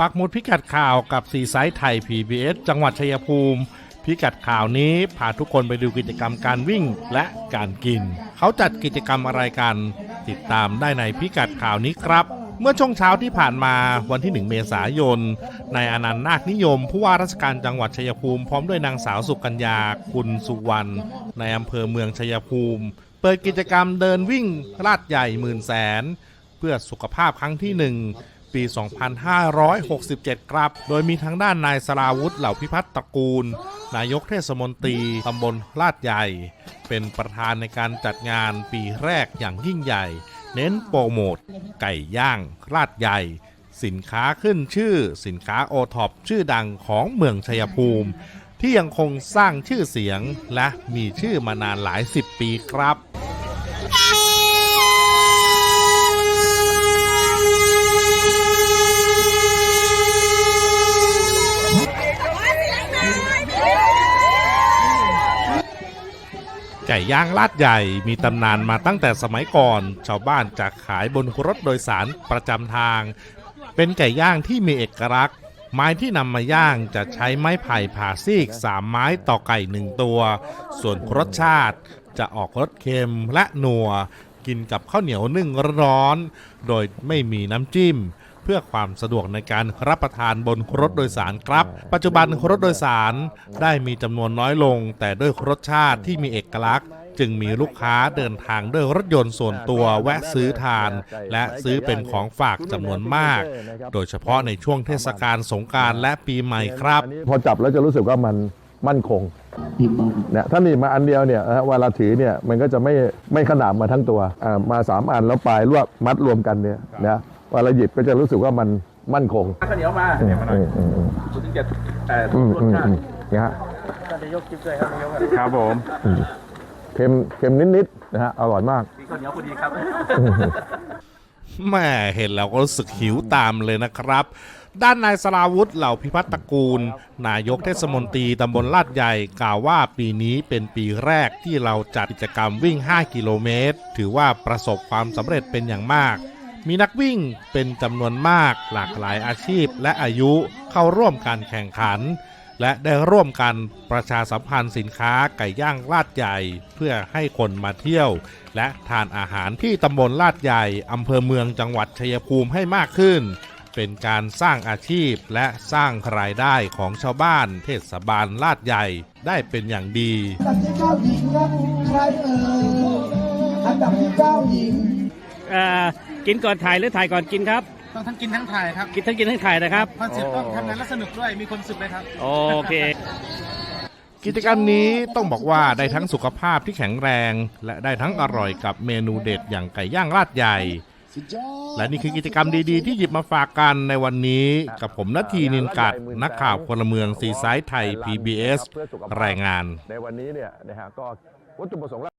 ปักหมุดพิกัดข่าวกับสีไซต์ไทย PBS จังหวัดชัยภูมิ พิกัดข่าวนี้พาทุกคนไปดูกิจกรรมการวิ่งและการกิน เขาจัดกิจกรรมอะไรกัน ติดตามได้ในพิกัดข่าวนี้ครับ เมื่อช่วงเช้าที่ผ่านมาวันที่ 1 เมษายนนายอนันต์นาคนิยม ผู้ว่าราชการจังหวัดชัยภูมิ พร้อมด้วยนางสาวสุกัญญาคุณสุวรรณในอำเภอเมืองชัยภูมิ เปิดกิจกรรมเดินวิ่งลาดใหญ่หมื่นแสน เพื่อสุขภาพครั้งที่1 ปี 2567 ครับ โดยมีทั้งด้านนายสราวุธเหล่าพิพัฒน์ตระกูล นายกเทศมนตรีตำบลลาดใหญ่ เป็นประธานในการจัดงานปีแรกอย่างยิ่งใหญ่ เน้นโปรโมทไก่ย่างลาดใหญ่ สินค้าขึ้นชื่อ สินค้าโอท็อปชื่อดังของเมืองชัยภูมิที่ยังคงสร้างชื่อเสียงและมีชื่อมานานหลายสิบปีครับ ไก่ย่างลาดใหญ่มีตำนานมาตั้งแต่สมัยก่อน ชาวบ้านจะขายบนรถโดยสารประจำทาง เป็นไก่ย่างที่มีเอกลักษณ์ ไม้ที่นำมาย่างจะใช้ไม้ไผ่ผ่าซีกสามไม้ต่อไก่หนึ่งตัว ส่วนรสชาติจะออกรสเค็มและนัว กินกับข้าวเหนียวนึ่งร้อนๆโดยไม่มีน้ำจิ้ม เพื่อความสะดวกในการรับประทานบนรถโดยสารครับ ปัจจุบันรถโดยสารได้มีจำนวนน้อยลง แต่ด้วยรสชาติที่มีเอกลักษณ์จึงมีลูกค้าเดินทางด้วยรถยนต์ส่วนตัวแวะซื้อทาน และซื้อเป็นของฝากจำนวนมาก โดยเฉพาะในช่วงเทศกาลสงกรารและปีใหม่ครับ พอจับแล้วจะรู้สึกว่ามันมั่นคงเนี่ยถ้าหนีบมาอันเดียวเนี่ยนะฮะเวลาถือเนี่ยมันก็จะไม่ไม่ขนาบมาทั้งตัวอ่ามาสามอันแล้วปลายรวบมัดรวมกันเนี่ยนะ เวลาหยิบก็จะรู้สึกว่ามันมั่นคงข้าวเหนียวมาอืมอืมอืมอืมถึงจะแต่อืมรสอืมชาอืติมเนี่ยฮะท่านนายกคิดด้วยครับนายกครับผมเค็มเค็มนิดๆนะฮะอร่อยมากมีข้าวเหนียวพอดีครับแม่เห็นแล้วก็รู้สึกหิวตามเลยนะครับ ด้านนายสราวุธเหล่าพิพัฒน์ตระกูล นายกเทศมนตรีตำบลลาดใหญ่กล่าวว่าปีนี้เป็นปีแรกที่เราจัดกิจกรรมวิ่ง 5 กิโลเมตร ถือว่าประสบความสำเร็จเป็นอย่างมาก มีนักวิ่งเป็นจำนวนมากหลากหลายอาชีพและอายุเข้าร่วมการแข่งขัน และได้ร่วมกันประชาสัมพันธ์สินค้าไก่ย่างลาดใหญ่ เพื่อให้คนมาเที่ยว และทานอาหารที่ตำบลลาดใหญ่อำเภอเมืองจังหวัดชัยภูมิให้มากขึ้น เป็นการสร้างอาชีพและสร้างรายได้ของชาวบ้าน เทศบาลลาดใหญ่ได้เป็นอย่างดีอันดับที่เก้าหญิงครับใครเอ่ยอันดับที่เก้าหญิงเอ่อ กินก่อนถ่ายหรือถ่ายก่อนกินครับ ต้องทั้งกินทั้งถ่ายครับกินทั้งกินทั้งถ่ายนะครับคอนเซ็ปต์ต้องทำงานแล้วสนุกด้วยมีความสุขเลยครับ โอเค กิจกรรมนี้ต้องบอกว่าได้ทั้งสุขภาพที่แข็งแรง และได้ทั้งอร่อยกับเมนูเด็ดอย่างไก่ย่างลาดใหญ่ และนี่คือกิจกรรมดีๆ ที่หยิบมาฝากกันในวันนี้ กับผมนาทีนินกัดนักข่าวพลเมืองซีไซด์ไทย PBS รายงาน ในวันนี้เนี่ยนะฮะก็วัตถุประสงค์